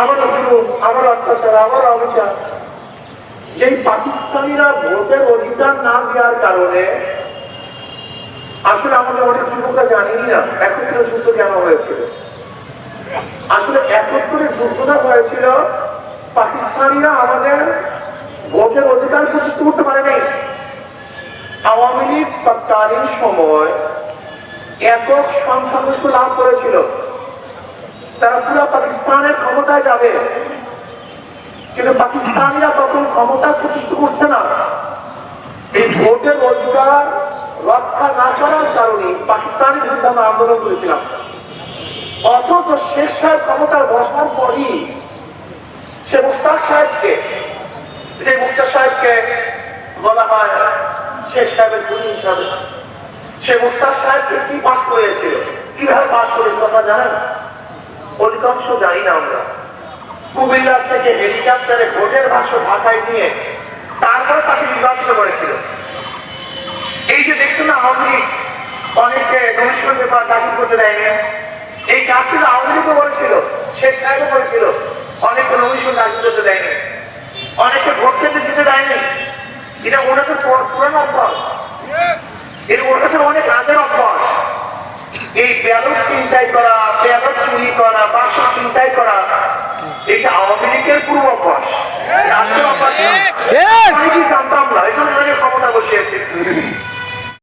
আবার জুলুম আবার অত্যাচার আবার অবিচার এই পাকিস্তানিরা ভোটের অধিকার না দেওয়ার কারণে আসলে আমাদের অনেক যুবকরা জানিই না, একত্রে যুদ্ধ কেন হয়েছিল। আসলে একত্রে যুদ্ধটা হয়েছিল, পাকিস্তানিরা আমাদের ভোটের অধিকার প্রতিষ্ঠা করতে পারে নাই আওয়ামী লীগ তৎকালীন সময় একক সংখ্যাগরিষ্ঠ লাভ করেছিল। তারা পুরো পাকিস্তানের ক্ষমতায় যাবে। কিন্তু পাকিস্তানিরা তখন ক্ষমতা প্রতিষ্ঠা করছে না। এই ভোটের অধিকার রক্ষা না করার কারণে পাকিস্তানের বিরুদ্ধে আমরা আন্দোলন করেছিলাম। অথচ শেখ সাহেব ক্ষমতার বসার পরই সে মুস্তাক সাহেবকে, যে মুক্তার সাহেবকে বলা হয় শেখ সাহেবের গুলি হিসাবে, সে মুস্তাক সাহেবকে কি পাশ করেছিল? কীভাবে পাশ করেছিল আপনারা জানেন? অধিকাংশ জানি না আমরা। কুমিল্লার থেকে হেলিকপ্টারে ভোটের ভাষ্য ঢাকায় নিয়ে তারপর তাকে নির্বাচিত করেছিল। এই যে দেখছেন না, আওয়ামী লীগ অনেককে কমিশন পেপার দাখিল করতে দেয়নি। এই কাজ কিন্তু আওয়ামী লীগও বলেছিল শেষ সাহেবও বলেছিল অনেককে কমিশন দাখিল করতে দেয়নি। অনেককে ভোট খেতে দিতে দেয়নি। এটা ওনাদের পুর- পুরানো অভ্যাস এর ওনাদের অনেক আগের অভ্যাস এই ব্যালট চিন্তাই করা ব্যালট চুরি করা বাসক চিন্তাই করা এটা আওয়ামী লীগের পূর্ব